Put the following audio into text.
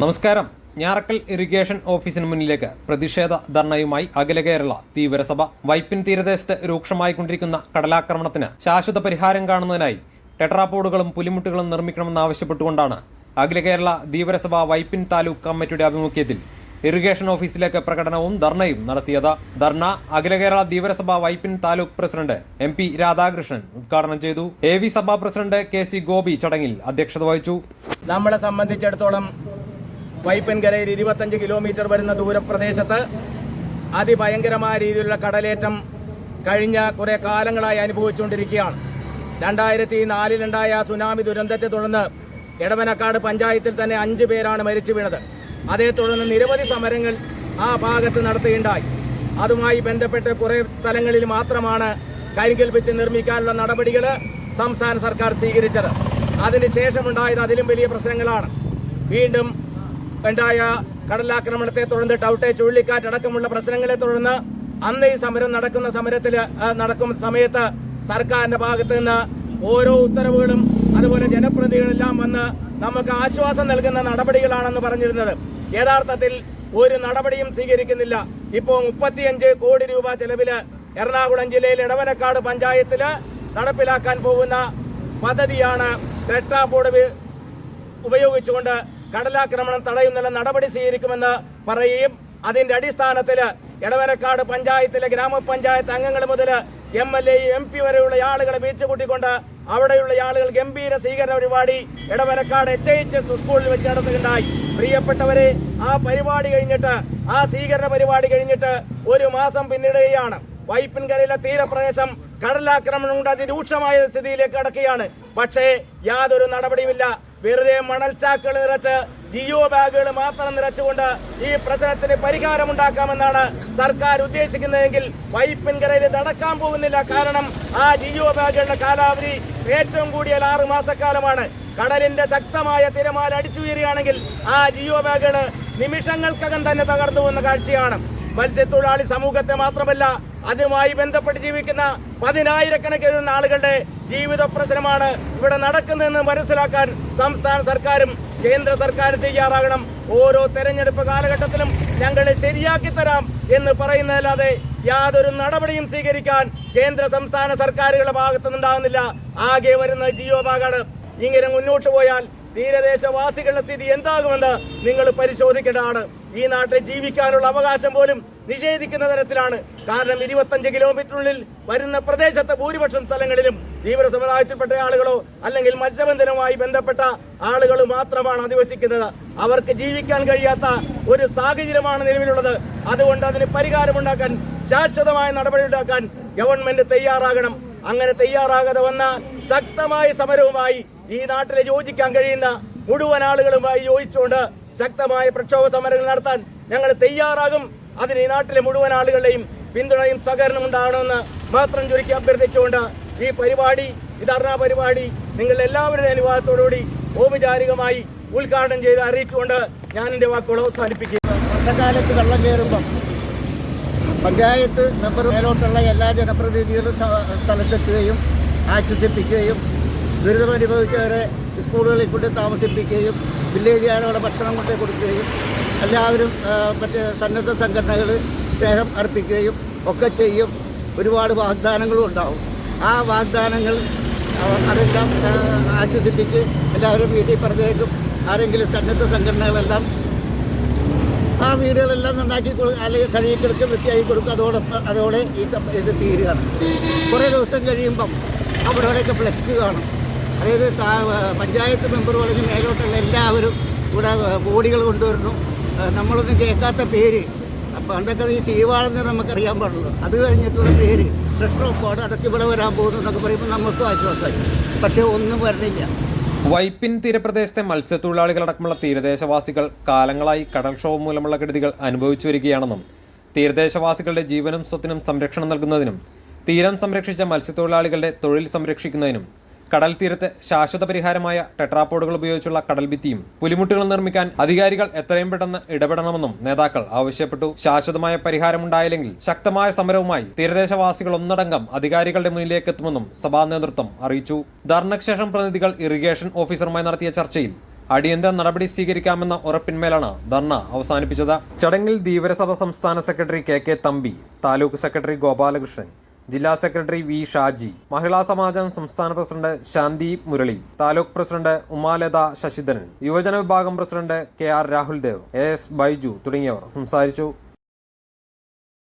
നമസ്കാരം. ഞാറക്കൽ ഇറിഗേഷൻ ഓഫീസിന് മുന്നിലേക്ക് പ്രതിഷേധ ധർണയുമായി അഖില കേരള തീവ്രസഭ വൈപ്പിൻ തീരദേശത്ത് രൂക്ഷമായിക്കൊണ്ടിരിക്കുന്ന കടലാക്രമണത്തിന് ശാശ്വത പരിഹാരം കാണുന്നതിനായി ടെട്രാപോഡുകളും പുലിമുട്ടുകളും നിർമ്മിക്കണമെന്നാവശ്യപ്പെട്ടുകൊണ്ടാണ് അഖില കേരള തീവ്രസഭ വൈപ്പിൻ താലൂക്ക് കമ്മിറ്റിയുടെ ആഭിമുഖ്യത്തിൽ ഇറിഗേഷൻ ഓഫീസിലേക്ക് പ്രകടനവും ധർണയും നടത്തിയത്. ധർണ Akhila Kerala Dheevarasabha Vypin taluk president M P Radhakrishnan ഉദ്ഘാടനം ചെയ്തു. A V Sabha president K C Gopi ചടങ്ങിൽ അധ്യക്ഷത വഹിച്ചു. നമ്മളെ സംബന്ധിച്ചിടത്തോളം വൈപ്പൻകരയിൽ ഇരുപത്തഞ്ച് കിലോമീറ്റർ വരുന്ന ദൂരപ്രദേശത്ത് അതിഭയങ്കരമായ രീതിയിലുള്ള കടലേറ്റം കഴിഞ്ഞ കുറെ കാലങ്ങളായി അനുഭവിച്ചുകൊണ്ടിരിക്കുകയാണ്. രണ്ടായിരത്തി നാലിലുണ്ടായ സുനാമി ദുരന്തത്തെ തുടർന്ന് എടവനക്കാട് പഞ്ചായത്തിൽ തന്നെ അഞ്ച് പേരാണ് മരിച്ചു വീണത്. അതേ തുടർന്ന് നിരവധി സമരങ്ങൾ ആ ഭാഗത്ത് നടത്തുകയുണ്ടായി. അതുമായി ബന്ധപ്പെട്ട് കുറെ സ്ഥലങ്ങളിൽ മാത്രമാണ് കരിങ്കൽ ഭിത്തി നിർമ്മിക്കാനുള്ള നടപടികൾ സംസ്ഥാന സർക്കാർ സ്വീകരിച്ചത്. അതിനുശേഷമുണ്ടായത് അതിലും വലിയ പ്രശ്നങ്ങളാണ്. വീണ്ടും ഉണ്ടായ കടലാക്രമണത്തെ തുടർന്ന് ടൗട്ടെ ചുഴലിക്കാറ്റ് അടക്കമുള്ള പ്രശ്നങ്ങളെ തുടർന്ന് അന്ന് ഈ സമരം നടക്കുന്ന സമരത്തിൽ നടക്കുന്ന സമയത്ത് സർക്കാരിന്റെ ഭാഗത്ത് നിന്ന് ഓരോ ഉത്തരവുകളും അതുപോലെ ജനപ്രതിനിധികളെല്ലാം വന്ന് നമുക്ക് ആശ്വാസം നൽകുന്ന നടപടികളാണെന്ന് പറഞ്ഞിരുന്നത്. യഥാർത്ഥത്തിൽ ഒരു നടപടിയും സ്വീകരിക്കുന്നില്ല. ഇപ്പോൾ മുപ്പത്തിയഞ്ച് കോടി രൂപ ചെലവിൽ എറണാകുളം ജില്ലയിൽ ഇടവനക്കാട് പഞ്ചായത്തിൽ നടപ്പിലാക്കാൻ പോകുന്ന പദ്ധതിയാണ് ടെട്രാപോഡ് ഉപയോഗിച്ചുകൊണ്ട് കടലാക്രമണം തടയുന്നതിന് നടപടി സ്വീകരിക്കുമെന്ന് പറയുകയും അതിന്റെ അടിസ്ഥാനത്തിൽ എടവനക്കാട് പഞ്ചായത്തിലെ ഗ്രാമപഞ്ചായത്ത് അംഗങ്ങൾ മുതൽ M L A M P വരെയുള്ള ആളുകളെ ബീച്ച് കൂട്ടിക്കൊണ്ട് അവിടെയുള്ള ആളുകൾ ഗംഭീര സ്വീകരണ പരിപാടി എടവനക്കാട് എച്ച് എച്ച് എസ് സ്കൂളിൽ വെച്ച് നടത്തുകയുണ്ടായി. പ്രിയപ്പെട്ടവരെ ആ പരിപാടി കഴിഞ്ഞിട്ട് ആ സ്വീകരണ പരിപാടി കഴിഞ്ഞിട്ട് ഒരു മാസം പിന്നിടുകയാണ്. വൈപ്പിൻകരയിലെ തീരപ്രദേശം കടലാക്രമണം കൊണ്ട് അതിരൂക്ഷമായ സ്ഥിതിയിലേക്ക് കടക്കുകയാണ്. പക്ഷേ യാതൊരു നടപടിയുമില്ല. വെറുതെ മണൽച്ചാക്കുകൾ നിറച്ച് ജിയോ ബാഗുകൾ മാത്രം നിറച്ചുകൊണ്ട് ഈ പ്രശ്നത്തിന് പരിഹാരമുണ്ടാക്കാമെന്നാണ് സർക്കാർ ഉദ്ദേശിക്കുന്നതെങ്കിൽ വൈപ്പിൻകരയിൽ നടക്കാൻ പോകുന്നില്ല. കാരണം ആ ജിയോ ബാഗുകളുടെ കാലാവധി ഏറ്റവും കൂടിയാൽ ആറ് മാസക്കാലമാണ്. കടലിന്റെ ശക്തമായ തിരമാല അടിച്ചുയരുകയാണെങ്കിൽ ആ ജിയോ ബാഗുകൾ നിമിഷങ്ങൾക്കകം തന്നെ തകർന്നു പോകുന്ന കാഴ്ചയാണ്. മത്സ്യത്തൊഴിലാളി സമൂഹത്തെ മാത്രമല്ല അതുമായി ബന്ധപ്പെട്ട് ജീവിക്കുന്ന പതിനായിരക്കണക്കിന് ആളുകളുടെ ജീവിത പ്രശ്നമാണ് ഇവിടെ നടക്കുന്നതെന്ന് മനസ്സിലാക്കാൻ സംസ്ഥാന സർക്കാരും കേന്ദ്ര സർക്കാരും തയ്യാറാകണം. ഓരോ തെരഞ്ഞെടുപ്പ് കാലഘട്ടത്തിലും ഞങ്ങൾ ശരിയാക്കി തരാം എന്ന് പറയുന്നതല്ലാതെ യാതൊരു നടപടിയും സ്വീകരിക്കാൻ കേന്ദ്ര സംസ്ഥാന സർക്കാരുകളുടെ ഭാഗത്തുനിന്നുണ്ടാകുന്നില്ല ആകെ വരുന്ന ജിയോ ഭാഗമാണ് ഇങ്ങനെ മുന്നോട്ട് പോയാൽ തീരദേശവാസികളുടെ സ്ഥിതി എന്താകുമെന്ന് നിങ്ങൾ പരിശോധിക്കേണ്ടതാണ്. ഈ നാട്ടിൽ ജീവിക്കാനുള്ള അവകാശം പോലും നിഷേധിക്കുന്ന തരത്തിലാണ്. കാരണം ഇരുപത്തഞ്ച് കിലോമീറ്ററിനുള്ളിൽ വരുന്ന പ്രദേശത്തെ ഭൂരിപക്ഷം സ്ഥലങ്ങളിലും തീവ്ര സമുദായത്തിൽപ്പെട്ട ആളുകളോ അല്ലെങ്കിൽ മത്സ്യബന്ധനവുമായി ബന്ധപ്പെട്ട ആളുകൾ മാത്രമാണ് അധിവസിക്കുന്നത്. അവർക്ക് ജീവിക്കാൻ കഴിയാത്ത ഒരു സാഹചര്യമാണ് നിലവിലുള്ളത്. അതുകൊണ്ട് അതിന് പരിഹാരമുണ്ടാക്കാൻ ശാശ്വതമായ നടപടി ഉണ്ടാക്കാൻ ഗവൺമെന്റ് തയ്യാറാകണം. അങ്ങനെ തയ്യാറാകാതെ വന്നാൽ ശക്തമായ സമരവുമായി ഈ നാട്ടിലെ യോജിക്കാൻ കഴിയുന്ന മുഴുവൻ ആളുകളുമായി യോജിച്ചുകൊണ്ട് ശക്തമായ പ്രക്ഷോഭ സമരങ്ങൾ നടത്താൻ ഞങ്ങൾ തയ്യാറാകും. അതിന് ഈ നാട്ടിലെ മുഴുവൻ ആളുകളുടെയും പിന്തുണയും സഹകരണം ഉണ്ടാകണമെന്ന് മാത്രം ചുരുക്കി അഭ്യർത്ഥിച്ചുകൊണ്ട് ഈ പരിപാടി ഈ ധർണാ പരിപാടി നിങ്ങളുടെ എല്ലാവരുടെയും അനുവാദത്തോടുകൂടി ഔപചാരികമായി ഉദ്ഘാടനം ചെയ്ത് അറിയിച്ചുകൊണ്ട് ഞാൻ എന്റെ വാക്കുകൾ അവസാനിപ്പിക്കും വർഷക്കാലത്ത് വെള്ളം കയറുമ്പം പഞ്ചായത്ത് മെമ്പർ മേലോട്ടുള്ള എല്ലാ ജനപ്രതിനിധികളും സ്ഥ- സ്ഥലത്തെത്തുകയും ആശ്വസിപ്പിക്കുകയും ദുരിതമനുഭവിച്ചവരെ സ്കൂളുകളിൽ കൊണ്ട് താമസിപ്പിക്കുകയും വില്ലേജ് ആരോടെ ഭക്ഷണം കൊണ്ട് കൊടുക്കുകയും എല്ലാവരും മറ്റ് സന്നദ്ധ സംഘടനകൾ സ്നേഹം അർപ്പിക്കുകയും ഒക്കെ ചെയ്യും. ഒരുപാട് വാഗ്ദാനങ്ങളും ഉണ്ടാവും. ആ വാഗ്ദാനങ്ങൾ അതെല്ലാം ആശ്വസിപ്പിച്ച് എല്ലാവരും വീട്ടിൽ പറഞ്ഞേക്കും. ആരെങ്കിലും സന്നദ്ധ സംഘടനകളെല്ലാം ആ വീടുകളെല്ലാം നന്നാക്കി അല്ലെങ്കിൽ കഴുകി കിടക്കും വൃത്തിയാക്കി കൊടുക്കും. അതോടൊപ്പം അതോടെ ഈ ഇത് തീരുകയാണ്. കുറേ ദിവസം കഴിയുമ്പം അവിടെ അവിടെയൊക്കെ ഫ്ലെക്സ് കാണും. അതായത് പഞ്ചായത്ത് മെമ്പർ പറഞ്ഞ് മേലോട്ടുള്ള എല്ലാവരും ഇവിടെ ബോഡികൾ കൊണ്ടുവരുന്നു. നമ്മളൊന്നും കേൾക്കാത്ത പേര്. പണ്ടൊക്കെ ഈ ശീവാളെന്ന് നമുക്കറിയാൻ പാടുള്ളൂ. അത് കഴിഞ്ഞിട്ടുള്ള പേര് റെട്രോഫോഡ് അതൊക്കെ ഇവിടെ വരാൻ പോകുന്നു എന്നൊക്കെ പറയുമ്പോൾ നമുക്കും ആശ്വാസമായി. പക്ഷേ ഒന്നും വരണില്ല. വൈപ്പിൻ തീരപ്രദേശത്തെ മത്സ്യത്തൊഴിലാളികളടക്കമുള്ള തീരദേശവാസികൾ കാലങ്ങളായി കടൽക്ഷോഭം മൂലമുള്ള കെടുതികൾ അനുഭവിച്ചു വരികയാണെന്നും തീരദേശവാസികളുടെ ജീവനും സ്വത്തിനും സംരക്ഷണം നൽകുന്നതിനും തീരം സംരക്ഷിച്ച മത്സ്യത്തൊഴിലാളികളുടെ തൊഴിൽ സംരക്ഷിക്കുന്നതിനും കടൽ തീരത്ത് ശാശ്വത പരിഹാരമായ ടെട്രാപോഡുകൾ ഉപയോഗിച്ചുള്ള കടൽഭിത്തിയും പുലിമുട്ടുകൾ നിർമ്മിക്കാൻ അധികാരികൾ എത്രയും പെട്ടെന്ന് ഇടപെടണമെന്നും നേതാക്കൾ ആവശ്യപ്പെട്ടു. ശാശ്വതമായ പരിഹാരമുണ്ടായില്ലെങ്കിൽ ശക്തമായ സമരവുമായി തീരദേശവാസികൾ ഒന്നടങ്കം അധികാരികളുടെ മുന്നിലേക്ക് എത്തുമെന്നും സഭാ നേതൃത്വം അറിയിച്ചു. ധർണയ്ക്ക് ശേഷം പ്രതിനിധികൾ ഇറിഗേഷൻ ഓഫീസറുമായി നടത്തിയ ചർച്ചയിൽ അടിയന്തര നടപടി സ്വീകരിക്കാമെന്ന ഉറപ്പിന്മേലാണ് ധർണ അവസാനിപ്പിച്ചത്. ചടങ്ങിൽ ധീവരസഭ സംസ്ഥാന secretary K K Thampi taluk secretary Gopalakrishnan ജില്ലാ സെക്രട്ടറി വി ഷാജി മഹിളാ സമാജം സംസ്ഥാന പ്രസിഡന്റ് ശാന്തി മുരളി താലൂക്ക് പ്രസിഡന്റ് ഉമാലത ശശിധരൻ യുവജന വിഭാഗം president K R Rahul Dev A S Baiju തുടങ്ങിയവർ സംസാരിച്ചു.